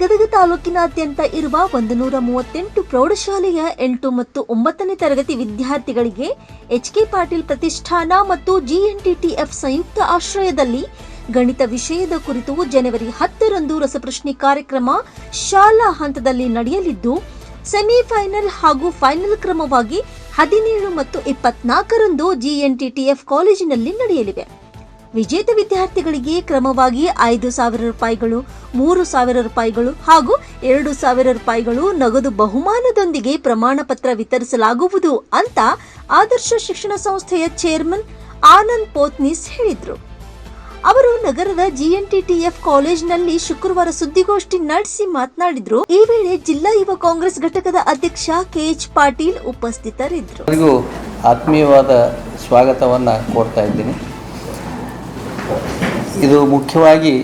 ಗದಗ ತಾಲೂಕಿನಾದ್ಯಂತ ಇರುವ ಒಂದು ನೂರ ಮೂವತ್ತೆಂಟು ಪ್ರೌಢಶಾಲೆಯ ಎಂಟು ಮತ್ತು ಒಂಬತ್ತನೇ ತರಗತಿ ವಿದ್ಯಾರ್ಥಿಗಳಿಗೆ ಎಚ್ ಕೆ ಪಾಟೀಲ್ ಪ್ರತಿಷ್ಠಾನ ಮತ್ತು ಜಿಎನ್ಟಿಟಿಎಫ್ ಸಂಯುಕ್ತ ಆಶ್ರಯದಲ್ಲಿ ಗಣಿತ ವಿಷಯದ ಕುರಿತು ಜನವರಿ ಹತ್ತರಂದು ರಸಪ್ರಶ್ನೆ ಕಾರ್ಯಕ್ರಮ ಶಾಲಾ ಹಂತದಲ್ಲಿ ನಡೆಯಲಿದ್ದು, ಸೆಮಿಫೈನಲ್ ಹಾಗೂ ಫೈನಲ್ ಕ್ರಮವಾಗಿ ಹದಿನೇಳು ಮತ್ತು ಇಪ್ಪತ್ನಾಲ್ಕರಂದು ಜಿಎನ್ಟಿಟಿಎಫ್ ಕಾಲೇಜಿನಲ್ಲಿ ನಡೆಯಲಿವೆ. ವಿಜೇತ ವಿದ್ಯಾರ್ಥಿಗಳಿಗೆ ಕ್ರಮವಾಗಿ ಐದು ಸಾವಿರ ರೂಪಾಯಿಗಳು, ಮೂರು ಸಾವಿರ ರೂಪಾಯಿಗಳು ಹಾಗೂ ಎರಡು ಸಾವಿರ ರೂಪಾಯಿಗಳು ನಗದು ಬಹುಮಾನದೊಂದಿಗೆ ಪ್ರಮಾಣ ಪತ್ರ ವಿತರಿಸಲಾಗುವುದು ಅಂತ ಆದರ್ಶ ಶಿಕ್ಷಣ ಸಂಸ್ಥೆಯ ಚೇರ್ಮನ್ ಆನಂದ್ ಪೋತ್ನಿಸ್ ಹೇಳಿದ್ರು. ಅವರು ನಗರದ ಜಿಎನ್ಟಿಟಿಎಫ್ ಕಾಲೇಜಿನಲ್ಲಿ ಶುಕ್ರವಾರ ಸುದ್ದಿಗೋಷ್ಠಿ ನಡೆಸಿ ಮಾತನಾಡಿದ್ರು. ಈ ವೇಳೆ ಜಿಲ್ಲಾ ಯುವ ಕಾಂಗ್ರೆಸ್ ಘಟಕದ ಅಧ್ಯಕ್ಷ ಕೆಎಚ್ ಪಾಟೀಲ್ ಉಪಸ್ಥಿತರಿದ್ದರು. ಆತ್ಮೀಯವಾದ ಸ್ವಾಗತವನ್ನು ಕೋರ್ತಾ ಇದ್ದೀನಿ. ಇದು ಮುಖ್ಯವಾಗಿ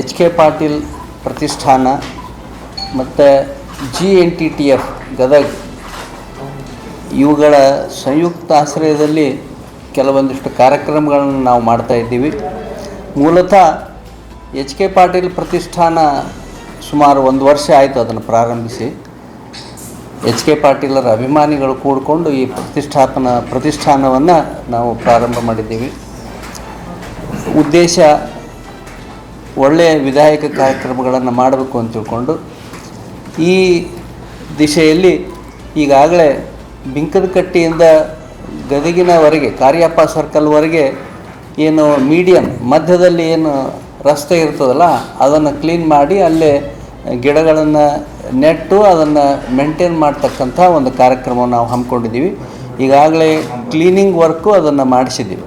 ಎಚ್ ಕೆ ಪಾಟೀಲ್ ಪ್ರತಿಷ್ಠಾನ ಮತ್ತು G N T T F, Gadag ಇವುಗಳ ಸಂಯುಕ್ತ ಆಶ್ರಯದಲ್ಲಿ ಕೆಲವೊಂದಿಷ್ಟು ಕಾರ್ಯಕ್ರಮಗಳನ್ನು ನಾವು ಮಾಡ್ತಾ ಇದ್ದೀವಿ. ಮೂಲತಃ ಎಚ್ ಕೆ ಪಾಟೀಲ್ ಪ್ರತಿಷ್ಠಾನ ಸುಮಾರು ಒಂದು ವರ್ಷ ಆಯಿತು ಅದನ್ನು ಪ್ರಾರಂಭಿಸಿ. ಎಚ್ ಕೆ ಪಾಟೀಲರ ಅಭಿಮಾನಿಗಳು ಕೂಡಿಕೊಂಡು ಈ ಪ್ರತಿಷ್ಠಾಪನಾ, ಪ್ರತಿಷ್ಠಾನವನ್ನು ನಾವು ಪ್ರಾರಂಭ ಮಾಡಿದ್ದೀವಿ. ಉದ್ದೇಶ ಒಳ್ಳೆಯ ವಿಧಾಯಕ ಕಾರ್ಯಕ್ರಮಗಳನ್ನು ಮಾಡಬೇಕು ಅಂತ ತಿಳ್ಕೊಂಡು ಈ ದಿಶೆಯಲ್ಲಿ ಈಗಾಗಲೇ ಬಿಂಕದಕಟ್ಟಿಯಿಂದ ಗದಗಿನವರೆಗೆ, ಕಾರ್ಯಪ್ಪ ಸರ್ಕಲ್ವರೆಗೆ ಏನು ಮೀಡಿಯಂ, ಮಧ್ಯದಲ್ಲಿ ಏನು ರಸ್ತೆ ಇರ್ತದಲ್ಲ, ಅದನ್ನು ಕ್ಲೀನ್ ಮಾಡಿ ಅಲ್ಲೇ ಗಿಡಗಳನ್ನು ನೆಟ್ಟು ಅದನ್ನು ಮೇಂಟೈನ್ ಮಾಡ್ತಕ್ಕಂಥ ಒಂದು ಕಾರ್ಯಕ್ರಮವನ್ನು ನಾವು ಹಮ್ಮಿಕೊಂಡಿದ್ದೀವಿ. ಈಗಾಗಲೇ ಕ್ಲೀನಿಂಗ್ ವರ್ಕು ಅದನ್ನು ಮಾಡಿಸಿದ್ದೀವಿ.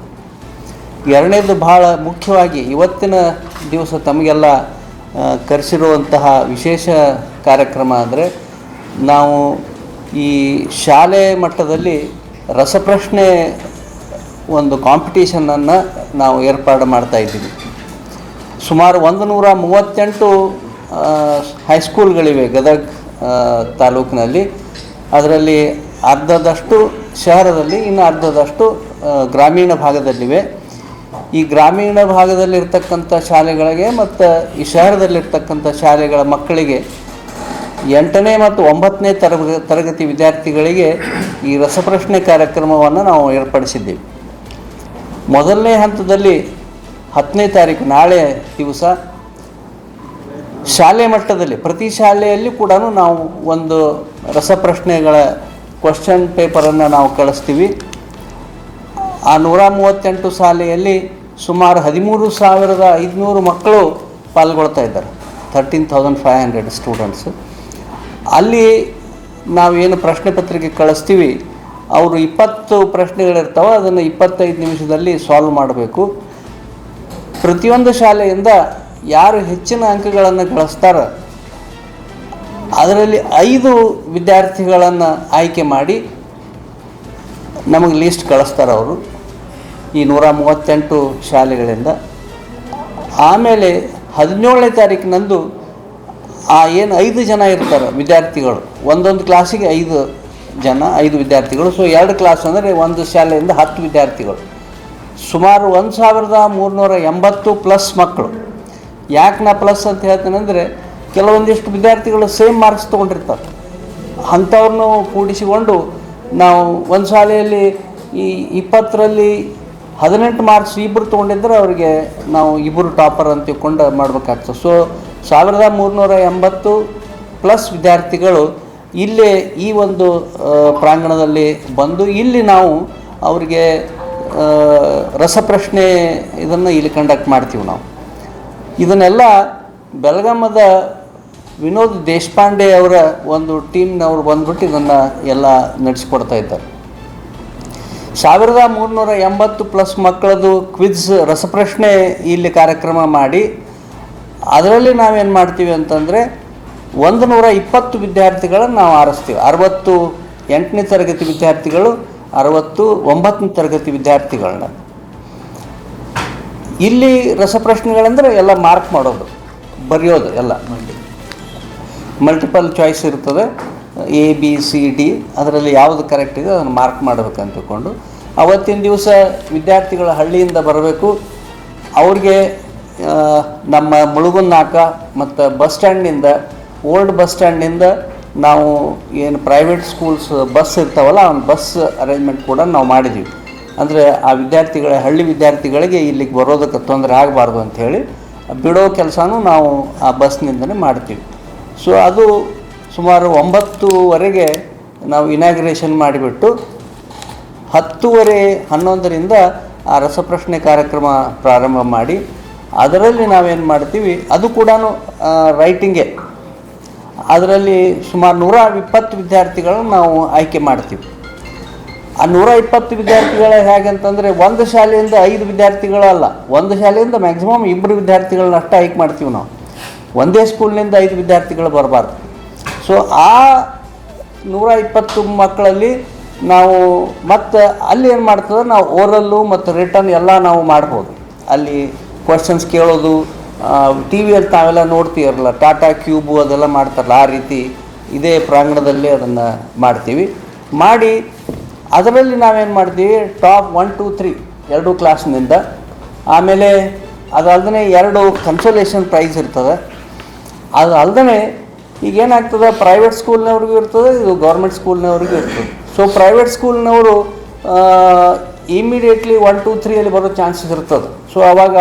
ಎರಡನೇದು ಭಾಳ ಮುಖ್ಯವಾಗಿ ಇವತ್ತಿನ ದಿವಸ ತಮಗೆಲ್ಲ ಕರೆಸಿರುವಂತಹ ವಿಶೇಷ ಕಾರ್ಯಕ್ರಮ ಅಂದರೆ ನಾವು ಈ ಶಾಲೆ ಮಟ್ಟದಲ್ಲಿ ರಸಪ್ರಶ್ನೆ ಒಂದು ಕಾಂಪಿಟೇಷನನ್ನು ನಾವು ಏರ್ಪಾಡು ಮಾಡ್ತಾ ಇದ್ದೀವಿ. ಸುಮಾರು ಒಂದು ನೂರ ಮೂವತ್ತೆಂಟು ಹೈಸ್ಕೂಲ್ಗಳಿವೆ ಗದಗ್ ತಾಲೂಕಿನಲ್ಲಿ. ಅದರಲ್ಲಿ ಅರ್ಧದಷ್ಟು ಶಹರದಲ್ಲಿ, ಇನ್ನು ಅರ್ಧದಷ್ಟು ಗ್ರಾಮೀಣ ಭಾಗದಲ್ಲಿವೆ. ಈ ಗ್ರಾಮೀಣ ಭಾಗದಲ್ಲಿರ್ತಕ್ಕಂಥ ಶಾಲೆಗಳಿಗೆ ಮತ್ತು ಈ ಶಹರದಲ್ಲಿರ್ತಕ್ಕಂಥ ಶಾಲೆಗಳ ಮಕ್ಕಳಿಗೆ ಎಂಟನೇ ಮತ್ತು ಒಂಬತ್ತನೇ ತರಗ, ತರಗತಿ ವಿದ್ಯಾರ್ಥಿಗಳಿಗೆ ಈ ರಸಪ್ರಶ್ನೆ ಕಾರ್ಯಕ್ರಮವನ್ನು ನಾವು ಏರ್ಪಡಿಸಿದ್ದೀವಿ. ಮೊದಲನೇ ಹಂತದಲ್ಲಿ ಹತ್ತನೇ ತಾರೀಕು, ನಾಳೆ ದಿವಸ ಶಾಲೆ ಮಟ್ಟದಲ್ಲಿ, ಪ್ರತಿ ಶಾಲೆಯಲ್ಲಿ ಕೂಡ ನಾವು ಒಂದು ರಸಪ್ರಶ್ನೆಗಳ ಕ್ವಶನ್ ಪೇಪರನ್ನು ನಾವು ಕಳಿಸ್ತೀವಿ. ಆ ನೂರ ಮೂವತ್ತೆಂಟು ಶಾಲೆಯಲ್ಲಿ ಸುಮಾರು ಹದಿಮೂರು ಸಾವಿರದ ಐದುನೂರು ಮಕ್ಕಳು ಪಾಲ್ಗೊಳ್ತಾ ಇದ್ದಾರೆ. Thirteen thousand five hundred students ಅಲ್ಲಿ ನಾವೇನು ಪ್ರಶ್ನೆ ಪತ್ರಿಕೆ ಕಳಿಸ್ತೀವಿ, ಅವರು ಇಪ್ಪತ್ತು ಪ್ರಶ್ನೆಗಳಿರ್ತಾವೆ, ಅದನ್ನು ಇಪ್ಪತ್ತೈದು ನಿಮಿಷದಲ್ಲಿ ಸಾಲ್ವ್ ಮಾಡಬೇಕು. ಪ್ರತಿಯೊಂದು ಶಾಲೆಯಿಂದ ಯಾರು ಹೆಚ್ಚಿನ ಅಂಕಗಳನ್ನು ಗಳಿಸ್ತಾರೋ, ಅದರಲ್ಲಿ ಐದು ವಿದ್ಯಾರ್ಥಿಗಳನ್ನು ಆಯ್ಕೆ ಮಾಡಿ ನಮಗೆ ಲೀಸ್ಟ್ ಕಳಿಸ್ತಾರೆ ಅವರು. ಈ ನೂರ ಮೂವತ್ತೆಂಟು ಶಾಲೆಗಳಿಂದ. ಆಮೇಲೆ ಹದಿನೇಳನೇ ತಾರೀಕಿನಂದು ಆ ಏನು ಐದು ಜನ ಇರ್ತಾರೆ ವಿದ್ಯಾರ್ಥಿಗಳು. ಒಂದೊಂದು ಕ್ಲಾಸಿಗೆ ಐದು ಜನ, ಐದು ವಿದ್ಯಾರ್ಥಿಗಳು. ಸೊ ಎರಡು ಕ್ಲಾಸ್ ಅಂದರೆ ಒಂದು ಶಾಲೆಯಿಂದ ಹತ್ತು ವಿದ್ಯಾರ್ಥಿಗಳು. ಸುಮಾರು ಒಂದು ಸಾವಿರದ ಮೂರುನೂರ ಎಂಬತ್ತು ಪ್ಲಸ್ ಮಕ್ಕಳು. ಯಾಕೆ ನಾ ಪ್ಲಸ್ ಅಂತ ಹೇಳ್ತೇನೆ ಅಂದರೆ, ಕೆಲವೊಂದಿಷ್ಟು ವಿದ್ಯಾರ್ಥಿಗಳು ಸೇಮ್ ಮಾರ್ಕ್ಸ್ ತೊಗೊಂಡಿರ್ತಾರೆ. ಅಂಥವ್ರನ್ನೂ ಕೂಡಿಸಿಕೊಂಡು ನಾವು ಒಂದು ಶಾಲೆಯಲ್ಲಿ ಈ ಇಪ್ಪತ್ತರಲ್ಲಿ ಹದಿನೆಂಟು ಮಾರ್ಕ್ಸ್ ಇಬ್ಬರು ತೊಗೊಂಡಿದ್ರೆ ಅವರಿಗೆ ನಾವು ಇಬ್ಬರು ಟಾಪರ್ ಅಂತ ತಿಳ್ಕೊಂಡು ಮಾಡಬೇಕಾಗ್ತದೆ. ಸೊ ಸಾವಿರದ ಮೂರುನೂರ ಎಂಬತ್ತು ಪ್ಲಸ್ ವಿದ್ಯಾರ್ಥಿಗಳು ಇಲ್ಲಿ ಈ ಒಂದು ಪ್ರಾಂಗಣದಲ್ಲಿ ಬಂದು ಇಲ್ಲಿ ನಾವು ಅವರಿಗೆ ರಸಪ್ರಶ್ನೆ ಇದನ್ನು ಇಲ್ಲಿ ಕಂಡಕ್ಟ್ ಮಾಡ್ತೀವಿ ನಾವು. ಇದನ್ನೆಲ್ಲ ಬೆಳಗಾಮದ ವಿನೋದ್ ದೇಶಪಾಂಡೆ ಅವರ ಒಂದು ಟೀಮ್ನವರು ಬಂದ್ಬಿಟ್ಟು ಇದನ್ನು ಎಲ್ಲ ನಡೆಸ್ಕೊಡ್ತಾ ಇದ್ದಾರೆ. ಸಾವಿರದ ಮೂರುನೂರ ಎಂಬತ್ತು ಪ್ಲಸ್ ಮಕ್ಕಳದು ಕ್ವಿಜ್ ರಸಪ್ರಶ್ನೆ ಇಲ್ಲಿ ಕಾರ್ಯಕ್ರಮ ಮಾಡಿ, ಅದರಲ್ಲಿ ನಾವೇನು ಮಾಡ್ತೀವಿ ಅಂತಂದರೆ ಒಂದು ನೂರ ಇಪ್ಪತ್ತು ವಿದ್ಯಾರ್ಥಿಗಳನ್ನು ನಾವು ಆರಿಸ್ತೀವಿ. ಅರವತ್ತು ಎಂಟನೇ ತರಗತಿ ವಿದ್ಯಾರ್ಥಿಗಳು, ಅರವತ್ತು ಒಂಬತ್ತನೇ ತರಗತಿ ವಿದ್ಯಾರ್ಥಿಗಳನ್ನ. ಇಲ್ಲಿ ರಸಪ್ರಶ್ನೆಗಳಂದರೆ ಎಲ್ಲ ಮಾರ್ಕ್ ಮಾಡೋದು, ಬರೆಯೋದು ಎಲ್ಲ. ಮಲ್ಟಿಪಲ್ ಚಾಯ್ಸ್ ಇರ್ತದೆ. ಎ ಬಿ ಸಿ ಡಿ ಅದರಲ್ಲಿ ಯಾವುದು ಕರೆಕ್ಟ್ ಇದೆ ಅದನ್ನು ಮಾರ್ಕ್ ಮಾಡಬೇಕಂತ ತಿಳ್ಕೊಂಡು ಅವತ್ತಿನ ದಿವಸ ವಿದ್ಯಾರ್ಥಿಗಳ ಹಳ್ಳಿಯಿಂದ ಬರಬೇಕು. ಅವ್ರಿಗೆ ನಮ್ಮ ಮುಳುಗುನ್ನಾಕ ಮತ್ತು ಬಸ್ ಸ್ಟ್ಯಾಂಡ್ನಿಂದ ಓಲ್ಡ್ ಬಸ್ ಸ್ಟ್ಯಾಂಡ್ನಿಂದ ನಾವು ಏನು ಪ್ರೈವೇಟ್ ಸ್ಕೂಲ್ಸ್ ಬಸ್ ಇರ್ತಾವಲ್ಲ ಆ ಬಸ್ ಅರೇಂಜ್ಮೆಂಟ್ ಕೂಡ ನಾವು ಮಾಡಿದ್ವಿ. ಅಂದರೆ ಆ ವಿದ್ಯಾರ್ಥಿಗಳ, ಹಳ್ಳಿ ವಿದ್ಯಾರ್ಥಿಗಳಿಗೆ ಇಲ್ಲಿಗೆ ಬರೋದಕ್ಕೆ ತೊಂದರೆ ಆಗಬಾರ್ದು ಅಂಥೇಳಿ ಬಿಡೋ ಕೆಲಸನೂ ನಾವು ಆ ಬಸ್ನಿಂದನೇ ಮಾಡ್ತೀವಿ. ಸೊ ಅದು ಸುಮಾರು ಒಂಬತ್ತುವರೆಗೆ ನಾವು ಇನಾಗ್ರೇಷನ್ ಮಾಡಿಬಿಟ್ಟು, ಹತ್ತುವರೆ ಹನ್ನೊಂದರಿಂದ ಆ ರಸಪ್ರಶ್ನೆ ಕಾರ್ಯಕ್ರಮ ಪ್ರಾರಂಭ ಮಾಡಿ, ಅದರಲ್ಲಿ ನಾವೇನು ಮಾಡ್ತೀವಿ, ಅದು ಕೂಡ ರೈಟಿಂಗೇ ಅದರಲ್ಲಿ ಸುಮಾರು ನೂರ ಇಪ್ಪತ್ತು ವಿದ್ಯಾರ್ಥಿಗಳನ್ನು ನಾವು ಆಯ್ಕೆ ಮಾಡ್ತೀವಿ. ಆ ನೂರ ಇಪ್ಪತ್ತು ವಿದ್ಯಾರ್ಥಿಗಳ ಹೇಗೆ ಅಂತಂದರೆ ಒಂದು ಶಾಲೆಯಿಂದ ಐದು ವಿದ್ಯಾರ್ಥಿಗಳಲ್ಲ ಒಂದು ಶಾಲೆಯಿಂದ ಮ್ಯಾಕ್ಸಿಮಮ್ ಇಬ್ಬರು ವಿದ್ಯಾರ್ಥಿಗಳನ್ನ ಅಷ್ಟೇ ಆಯ್ಕೆ ಮಾಡ್ತೀವಿ ನಾವು. ಒಂದೇ ಸ್ಕೂಲ್ನಿಂದ ಐದು ವಿದ್ಯಾರ್ಥಿಗಳು ಬರಬಾರ್ದು. ಸೊ ಆ ನೂರ ಇಪ್ಪತ್ತು ಮಕ್ಕಳಲ್ಲಿ ನಾವು ಮತ್ತು ಅಲ್ಲಿ ಏನು ಮಾಡ್ತದೆ? ನಾವು ಓರಲ್ಲು ಮತ್ತು ರಿಟರ್ನ್ ಎಲ್ಲ ನಾವು ಮಾಡ್ಬೋದು. ಅಲ್ಲಿ ಕ್ವಶನ್ಸ್ ಕೇಳೋದು ಟಿ ವಿಯಲ್ಲಿ ತಾವೆಲ್ಲ ನೋಡ್ತೀರಲ್ಲ ಟಾಟಾ ಕ್ಯೂಬು ಅದೆಲ್ಲ ಮಾಡ್ತಾರಲ್ಲ, ಆ ರೀತಿ ಇದೇ ಪ್ರಾಂಗಣದಲ್ಲಿ ಅದನ್ನು ಮಾಡ್ತೀವಿ. ಮಾಡಿ ಅದರಲ್ಲಿ ನಾವೇನು ಮಾಡ್ತೀವಿ? ಟಾಪ್ ಒನ್ ಟು ತ್ರೀ ಎರಡು ಕ್ಲಾಸ್ನಿಂದ ಆಮೇಲೆ ಅದಲ್ಲದೆ ಎರಡು ಕನ್ಸೋಲೇಷನ್ ಪ್ರೈಸ್ ಇರ್ತದೆ. ಅದು ಈಗ ಏನಾಗ್ತದೆ ಪ್ರೈವೇಟ್ ಸ್ಕೂಲ್ನವ್ರಿಗೂ ಇರ್ತದೆ, ಇದು ಗೌರ್ಮೆಂಟ್ ಸ್ಕೂಲ್ನವ್ರಿಗೂ ಇರ್ತದೆ. ಸೊ ಪ್ರೈವೇಟ್ ಸ್ಕೂಲ್ನವರು ಇಮಿಡಿಯೇಟ್ಲಿ ಒನ್ ಟು ತ್ರೀಯಲ್ಲಿ ಬರೋ ಚಾನ್ಸಸ್ ಇರ್ತದೆ. ಸೊ ಅವಾಗ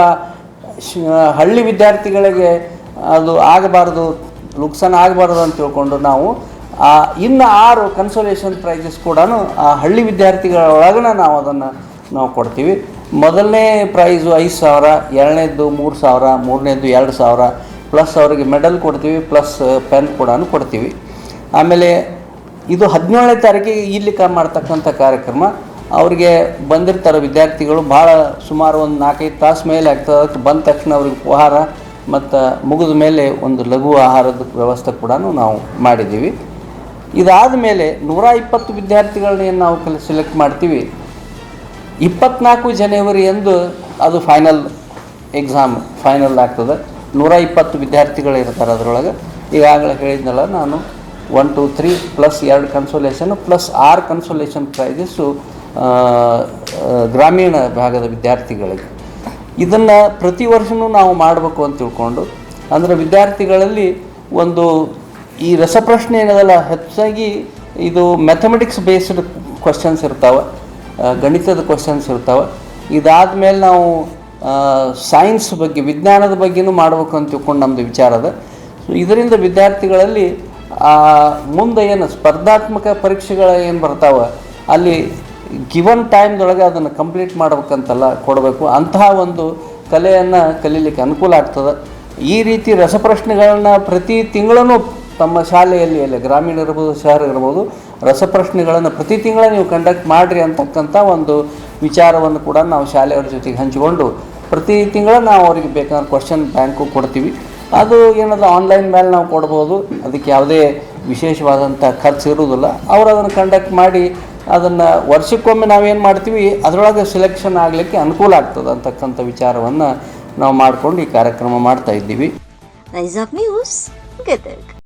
ಶ್- ಹಳ್ಳಿ ವಿದ್ಯಾರ್ಥಿಗಳಿಗೆ ಅದು ಆಗಬಾರ್ದು ಲುಕ್ಸನ್ ಆಗಬಾರ್ದು ಅಂತ ತಿಳ್ಕೊಂಡು ನಾವು ಇನ್ನು ಆರು ಕನ್ಸೋಲೇಷನ್ ಪ್ರೈಸಸ್ ಕೂಡ ಆ ಹಳ್ಳಿ ವಿದ್ಯಾರ್ಥಿಗಳ ಒಳಗನ ನಾವು ಅದನ್ನು ನಾವು ಕೊಡ್ತೀವಿ. ಮೊದಲನೇ ಪ್ರೈಸು ಐದು ಸಾವಿರ, ಎರಡನೇದ್ದು ಮೂರು ಸಾವಿರ, ಮೂರನೇದ್ದು ಎರಡು ಸಾವಿರ ಪ್ಲಸ್ ಅವರಿಗೆ ಮೆಡಲ್ ಕೊಡ್ತೀವಿ ಪ್ಲಸ್ ಪೆನ್ ಕೂಡ ಕೊಡ್ತೀವಿ. ಆಮೇಲೆ ಇದು ಹದಿನೇಳನೇ ತಾರೀಕಿಗೆ ಇಲ್ಲಿ ಕ ಮಾಡ್ತಕ್ಕಂಥ ಕಾರ್ಯಕ್ರಮ. ಅವರಿಗೆ ಬಂದಿರ್ತಾರೆ ವಿದ್ಯಾರ್ಥಿಗಳು ಭಾಳ ಸುಮಾರು ಒಂದು ನಾಲ್ಕೈದು ತಾಸು ಮೇಲೆ ಆಗ್ತದೆ. ಅದಕ್ಕೆ ಬಂದ ತಕ್ಷಣ ಅವ್ರಿಗೆ ಉಪಹಾರ ಮತ್ತು ಮುಗಿದ ಮೇಲೆ ಒಂದು ಲಘು ಆಹಾರದ ವ್ಯವಸ್ಥೆ ಕೂಡ ನಾವು ಮಾಡಿದ್ದೀವಿ. ಇದಾದ ಮೇಲೆ ನೂರ ಇಪ್ಪತ್ತು ವಿದ್ಯಾರ್ಥಿಗಳನ್ನ ಏನು ನಾವು ಕಲಿ ಸೆಲೆಕ್ಟ್ ಮಾಡ್ತೀವಿ. ಇಪ್ಪತ್ನಾಲ್ಕು ಜನವರಿ ಎಂದು ಅದು ಫೈನಲ್ ಎಕ್ಸಾಮ್ ಫೈನಲ್ ಆಗ್ತದೆ. ನೂರ ಇಪ್ಪತ್ತು ವಿದ್ಯಾರ್ಥಿಗಳು ಇರ್ತಾರೆ ಅದರೊಳಗೆ. ಈಗಾಗಲೇ ಹೇಳಿದ್ನಲ್ಲ, ನಾನು ಒನ್ ಟು ತ್ರೀ ಪ್ಲಸ್ ಎರಡು ಕನ್ಸೋಲೇಷನ್ ಪ್ಲಸ್ ಆರು ಕನ್ಸೋಲೇಷನ್ ಪ್ರೈಸಸ್ಸು ಗ್ರಾಮೀಣ ಭಾಗದ ವಿದ್ಯಾರ್ಥಿಗಳಿಗೆ. ಇದನ್ನು ಪ್ರತಿ ವರ್ಷವೂ ನಾವು ಮಾಡಬೇಕು ಅಂತ ತಿಳ್ಕೊಂಡು, ಅಂದರೆ ವಿದ್ಯಾರ್ಥಿಗಳಲ್ಲಿ ಒಂದು ಈ ರಸಪ್ರಶ್ನೆ ಏನದಲ್ಲ, ಹೆಚ್ಚಾಗಿ ಇದು ಮ್ಯಾಥಮೆಟಿಕ್ಸ್ ಬೇಸ್ಡ್ ಕ್ವಶನ್ಸ್ ಇರ್ತಾವೆ ಗಣಿತದ ಕ್ವಶನ್ಸ್ ಇರ್ತಾವೆ. ಇದಾದಮೇಲೆ ನಾವು ಸೈನ್ಸ್ ಬಗ್ಗೆ, ವಿಜ್ಞಾನದ ಬಗ್ಗೆನೂ ಮಾಡಬೇಕು ಅಂತ ತಿಳ್ಕೊಂಡು ನಮ್ಮದು ವಿಚಾರ ಅದ. ಸೊ ಇದರಿಂದ ವಿದ್ಯಾರ್ಥಿಗಳಲ್ಲಿ ಮುಂದೆ ಏನು ಸ್ಪರ್ಧಾತ್ಮಕ ಪರೀಕ್ಷೆಗಳು ಏನು ಬರ್ತಾವೆ, ಅಲ್ಲಿ ಗಿವನ್ ಟೈಮ್ದೊಳಗೆ ಅದನ್ನು ಕಂಪ್ಲೀಟ್ ಮಾಡ್ಬೇಕಂತೆಲ್ಲ ಕೊಡಬೇಕು. ಅಂತಹ ಒಂದು ಕಲೆಯನ್ನು ಕಲೀಲಿಕ್ಕೆ ಅನುಕೂಲ ಆಗ್ತದೆ. ಈ ರೀತಿ ರಸಪ್ರಶ್ನೆಗಳನ್ನು ಪ್ರತಿ ತಿಂಗಳೂ ತಮ್ಮ ಶಾಲೆಯಲ್ಲಿ, ಅಲ್ಲಿ ಗ್ರಾಮೀಣ ಇರ್ಬೋದು, ಶಹರ ಇರ್ಬೋದು, ರಸಪ್ರಶ್ನೆಗಳನ್ನು ಪ್ರತಿ ತಿಂಗಳ ನೀವು ಕಂಡಕ್ಟ್ ಮಾಡಿರಿ ಅಂತಕ್ಕಂಥ ಒಂದು ವಿಚಾರವನ್ನು ಕೂಡ ನಾವು ಶಾಲೆಯವರ ಜೊತೆಗೆ ಹಂಚಿಕೊಂಡು ಪ್ರತಿ ತಿಂಗಳ ನಾವು ಅವರಿಗೆ ಬೇಕಾದ ಕ್ವಶನ್ ಬ್ಯಾಂಕು ಕೊಡ್ತೀವಿ. ಅದು ಏನದ ಆನ್ಲೈನ್ ಮೇಲೆ ನಾವು ಕೊಡ್ಬೋದು. ಅದಕ್ಕೆ ಯಾವುದೇ ವಿಶೇಷವಾದಂಥ ಖರ್ಚು ಇರುವುದಿಲ್ಲ. ಅವರು ಅದನ್ನು ಕಂಡಕ್ಟ್ ಮಾಡಿ ಅದನ್ನು ವರ್ಷಕ್ಕೊಮ್ಮೆ ನಾವೇನು ಮಾಡ್ತೀವಿ, ಅದರೊಳಗೆ ಸೆಲೆಕ್ಷನ್ ಆಗಲಿಕ್ಕೆ ಅನುಕೂಲ ಆಗ್ತದೆ ಅಂತಕ್ಕಂಥ ವಿಚಾರವನ್ನು ನಾವು ಮಾಡಿಕೊಂಡು ಈ ಕಾರ್ಯಕ್ರಮ ಮಾಡ್ತಾ ಇದ್ದೀವಿ. Of news Gadag